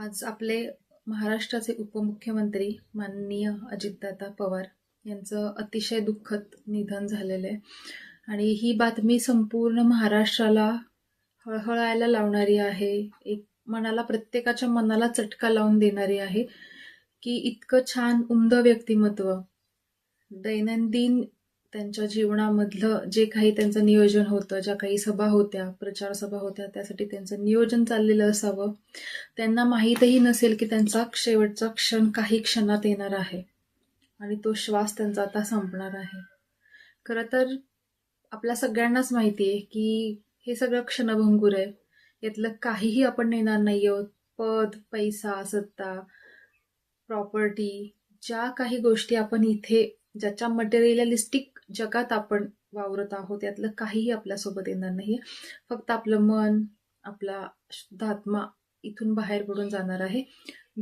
आज आपले महाराष्ट्राचे उपमुख्यमंत्री माननीय अजितदादा पवार यांचं अतिशय दुःखद निधन झालेलं आहे. आणि ही बातमी संपूर्ण महाराष्ट्राला हळहळायला लावणारी आहे. एक मनाला प्रत्येकाच्या मनाला चटका लावून देणारी आहे की इतकं छान उमद व्यक्तिमत्व दैनंदिन त्यांच्या जीवनामधलं जे काही त्यांचं नियोजन होतं ज्या काही सभा होत्या प्रचार सभा होत्या त्यासाठी त्यांचं नियोजन चाललेलं असावं. त्यांना माहीतही नसेल की त्यांचा शेवटचा क्षण काही क्षणात येणार आहे. आणि तो श्वास त्यांचा आता संपणार आहे. खरं तर आपल्या सगळ्यांनाच माहिती आहे की हे सगळं क्षणभंगूर आहे. यातलं काहीही आपण नेणार नाही आहोत. पद पैसा सत्ता प्रॉपर्टी ज्या काही गोष्टी आपण इथे ज्याच्या मटेरियलिस्टिक जगात आपण वावरत आहोत यातलं काहीही आपल्यासोबत येणार नाही फक्त आपलं मन आपला शुद्धात्मा इथून बाहेर पडून जाणार आहे.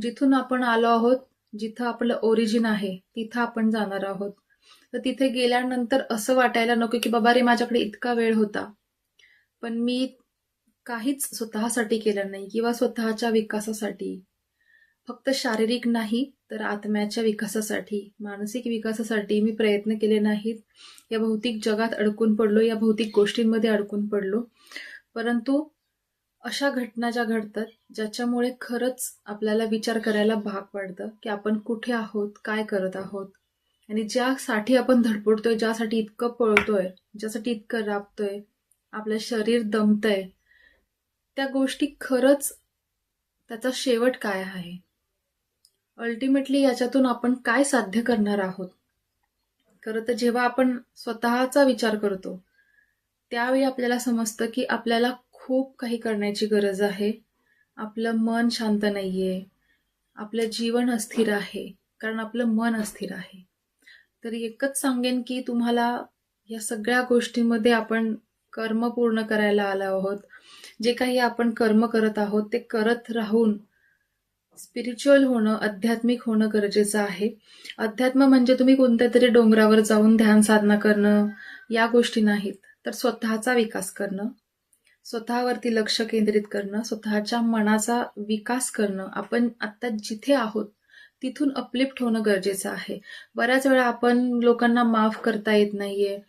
जिथून आपण आलो आहोत जिथं आपलं ओरिजिन आहे तिथं आपण जाणार आहोत. तर तिथे गेल्यानंतर असं वाटायला नको की बाबा रे माझ्याकडे इतका वेळ होता. पण मी काहीच स्वतःसाठी केलं नाही किंवा स्वतःच्या विकासासाठी. फक्त शारीरिक नाही तर आत्म्याच्या विकासासाठी मानसिक विकासासाठी मी प्रयत्न केले नाहीत. या भौतिक जगात अडकून पडलो या भौतिक गोष्टींमध्ये अडकून पडलो. परंतु अशा घटना ज्या घडतात ज्याच्यामुळे खरंच आपल्याला विचार करायला भाग पडतं की आपण कुठे आहोत काय करत आहोत. आणि ज्यासाठी आपण धडपडतोय ज्यासाठी इतकं पळतोय ज्यासाठी इतकं राबतोय आपलं शरीर दमतंय त्या गोष्टी खरंच त्याचा शेवट काय आहे? अल्टिमेटली याच्यातून आपण काय साध्य करणार आहोत? खरं तर जेव्हा आपण स्वतःचा विचार करतो त्यावेळी आपल्याला समजतं की आपल्याला खूप काही करण्याची गरज आहे. आपलं मन शांत नाही आहे आपलं जीवन अस्थिर आहे कारण आपलं मन अस्थिर आहे. तर एकच सांगेन की तुम्हाला या सगळ्या गोष्टींमध्ये आपण कर्म पूर्ण करायला आलो आहोत. जे काही आपण कर्म करत आहोत ते करत राहून स्पिरिच्युअल होणं आध्यात्मिक होणं गरजेचं आहे. अध्यात्म म्हणजे तुम्ही कोणत्या तरी डोंगरावर जाऊन ध्यान साधना करणं या गोष्टी नाहीत. तर स्वतःचा विकास करणं स्वतःवरती लक्ष केंद्रित करणं स्वतःच्या मनाचा विकास करणं. आपण आत्ता जिथे आहोत तिथून अपलिफ्ट होणं गरजेचं आहे. बऱ्याच वेळा आपण लोकांना माफ करता येत नाहीये.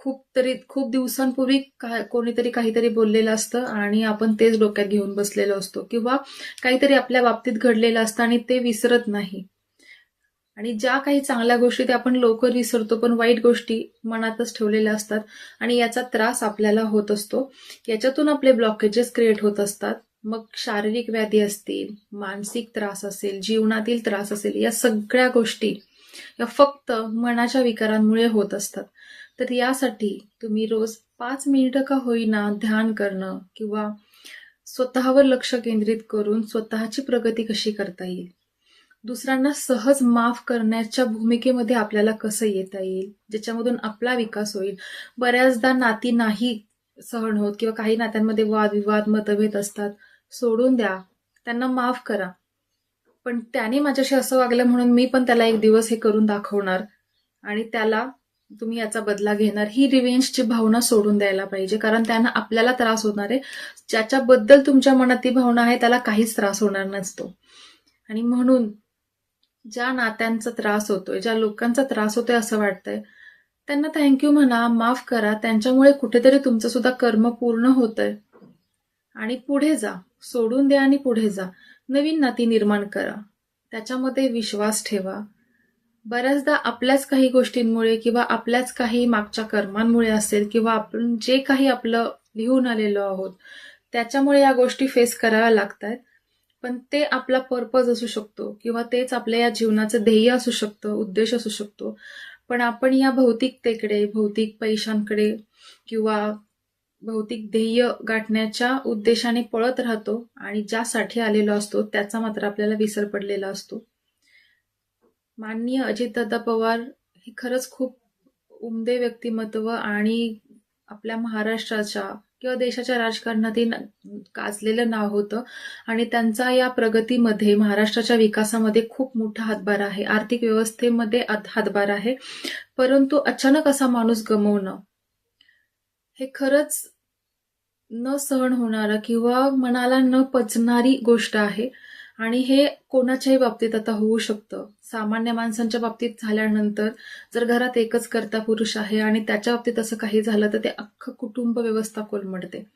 खूप तरी खूप दिवसांपूर्वी का कोणीतरी काहीतरी बोललेलं असतं आणि आपण तेच डोक्यात घेऊन बसलेलो असतो किंवा काहीतरी आपल्या बाबतीत घडलेलं असतं आणि ते विसरत नाही. आणि ज्या काही चांगल्या गोष्टी त्या आपण लवकर विसरतो पण वाईट गोष्टी मनातच ठेवलेल्या असतात आणि याचा त्रास आपल्याला होत असतो. याच्यातून आपले ब्लॉकेजेस क्रिएट होत असतात. मग शारीरिक व्याधी असतील मानसिक त्रास असेल जीवनातील त्रास असेल या सगळ्या गोष्टी या फक्त मनाच्या विकारांमुळे होत असतात. तर यासाठी तुम्ही रोज पाच मिनिटं का होईना ध्यान करणं किंवा स्वतःवर लक्ष केंद्रित करून स्वतःची प्रगती कशी करता येईल? दुसऱ्यांना सहज माफ करण्याच्या भूमिकेमध्ये आपल्याला कसं येता येईल? ज्याच्यामधून आपला विकास होईल? बऱ्याचदा नाती नाही सहन होत किंवा काही नात्यांमध्ये वादविवाद मतभेद असतात. सोडून द्या. त्यांना माफ करा. पण त्याने माझ्याशी असं वागलं म्हणून मी पण त्याला एक दिवस हे करून दाखवणार. आणि त्याला तुम्ही याचा बदला घेणार. ही रिव्हेंजची भावना सोडून द्यायला पाहिजे. कारण त्यांना आपल्याला त्रास होणार आहे. ज्याच्याबद्दल तुमच्या मनात ती भावना आहे त्याला काहीच त्रास होणार नसतो. आणि म्हणून ज्या नात्यांचा त्रास होतोय ज्या लोकांचा त्रास होतोय असं वाटतंय त्यांना थँक्यू म्हणा माफ करा. त्यांच्यामुळे कुठेतरी तुमचं सुद्धा कर्म पूर्ण होतंय. आणि पुढे जा. सोडून द्या आणि पुढे जा. नवीन नाती निर्माण करा. त्याच्यामध्ये विश्वास ठेवा. बऱ्याचदा आपल्याच काही गोष्टींमुळे किंवा आपल्याच काही मागच्या कर्मांमुळे असेल किंवा आपण जे काही आपलं लिहून आलेलो आहोत त्याच्यामुळे या गोष्टी फेस कराव्या लागतात. पण ते आपला पर्पज असू शकतो किंवा तेच आपल्या या जीवनाचं ध्येय असू शकतं उद्देश असू शकतो. पण आपण या भौतिकतेकडे भौतिक पैशांकडे किंवा भौतिक ध्येय गाठण्याच्या उद्देशाने पळत राहतो आणि ज्यासाठी आलेलो असतो त्याचा मात्र आपल्याला विसर पडलेला असतो. माननीय अजितदादा पवार हे खरंच खूप उमदे व्यक्तिमत्व आणि आपल्या महाराष्ट्राच्या किंवा देशाच्या राजकारणातील गाजलेलं नाव होतं आणि त्यांचा या प्रगतीमध्ये महाराष्ट्राच्या विकासामध्ये खूप मोठा हातभार आहे. आर्थिक व्यवस्थेमध्ये हातभार आहे. परंतु अचानक असा माणूस गमवणं हे खरंच न सहन होणारं किंवा मनाला न पचणारी गोष्ट आहे. आणि हे कोणाच्याही बाबतीत आता होऊ शकतं. सामान्य माणसांच्या बाबतीत झाल्यानंतर जर घरात एकच करता पुरुष आहे आणि त्याच्या बाबतीत असं काही झालं तर ते अख्खं कुटुंब व्यवस्था कोलमडते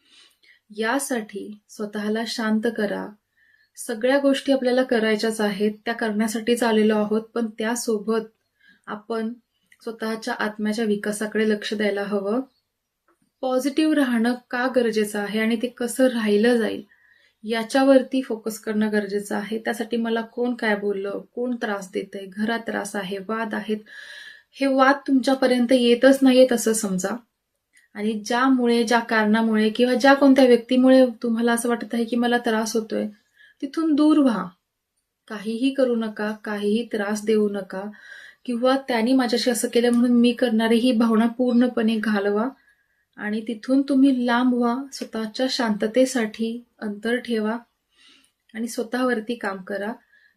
यासाठी स्वतःला शांत करा. सगळ्या गोष्टी आपल्याला करायच्याच आहेत. त्या करण्यासाठीच आलेलो आहोत. पण त्यासोबत आपण स्वतःच्या आत्म्याच्या विकासाकडे लक्ष द्यायला हवं. पॉझिटिव्ह राहणं का गरजेचं आहे आणि ते कसं राहिलं जाईल याच्यावरती फोकस करणं गरजेचं आहे. त्यासाठी मला कोण काय बोललं कोण त्रास देत आहे घरात त्रास आहे वाद आहेत हे वाद तुमच्यापर्यंत येतच नाहीयेत असं समजा. आणि ज्यामुळे ज्या कारणामुळे किंवा ज्या कोणत्या व्यक्तीमुळे तुम्हाला असं वाटत आहे की मला त्रास होतोय तिथून दूर व्हा. काहीही करू नका काहीही त्रास देऊ नका किंवा त्यांनी माझ्याशी असं केलं म्हणून मी करणारी ही भावना पूर्णपणे घालवा. आणि तिथून तुम्ही लांब व्हा स्वतःच्या शांततेसाठी अंतर ठेवा आणि स्वतःवरती काम करा.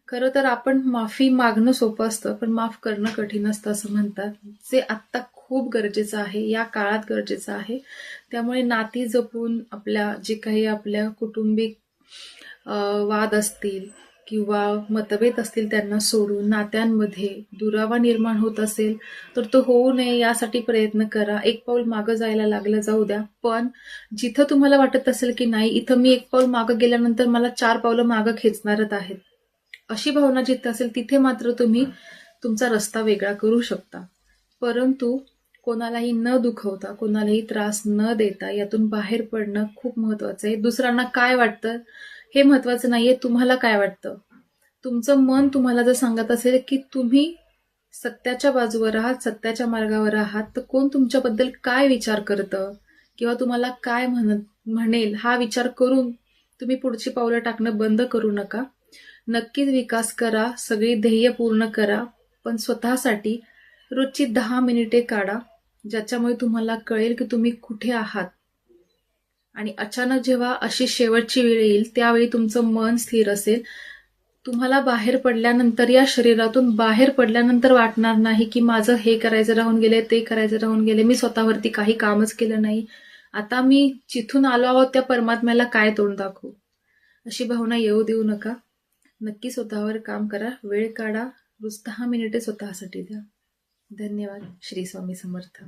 खरं तर आपण माफी मागणं सोपं असतं पण माफ करणं कठीण असतं असं म्हणतात. जे आत्ता खूप गरजेचं आहे या काळात गरजेचं आहे त्यामुळे नाती जपून आपल्या जे काही आपल्या कुटुंबिक वाद असतील किंवा मतभेद असतील त्यांना सोडून नात्यांमध्ये दुरावा निर्माण होत असेल तर तो होऊ नये यासाठी प्रयत्न करा. एक पाऊल मागं जायला लागलं जाऊ द्या. पण जिथं तुम्हाला वाटत असेल की नाही इथं मी एक पाऊल मागं गेल्यानंतर मला चार पावलं मागं खेचणारच आहेत. अशी भावना जिथं असेल तिथे मात्र तुम्ही तुमचा रस्ता वेगळा करू शकता. परंतु कोणालाही न दुखवता कोणालाही त्रास न देता यातून बाहेर पडणं खूप महत्वाचं आहे. दुसऱ्यांना काय वाटतं? हे महत्वाचं नाहीये तुम्हाला काय वाटतं? तुमचं मन तुम्हाला जर सांगत असेल की तुम्ही सत्याच्या बाजूवर आहात सत्याच्या मार्गावर आहात तर कोण तुमच्याबद्दल काय विचार करतं? किंवा तुम्हाला काय म्हणत म्हणेल? हा विचार करून तुम्ही पुढची पावलं टाकणं बंद करू नका. नक्कीच विकास करा सगळी ध्येय पूर्ण करा पण स्वतःसाठी रोजची दहा मिनिटे काढा ज्याच्यामुळे तुम्हाला कळेल की तुम्ही कुठे आहात. आणि अचानक जेव्हा अशी शेवटची वेळ येईल त्यावेळी तुमचं मन स्थिर असेल. तुम्हाला बाहेर पडल्यानंतर या शरीरातून बाहेर पडल्यानंतर वाटणार नाही की माझं हे करायचं राहून गेले ते करायचं राहून गेले मी स्वतःवरती काही कामच केलं नाही. आता मी जिथून आलो आहोत त्या परमात्म्याला काय तोंड दाखवू? अशी भावना येऊ देऊ नका. नक्की स्वतःवर काम करा. वेळ काढा. रोज दहा मिनिटे स्वतःसाठी द्या. धन्यवाद. श्री स्वामी समर्थ.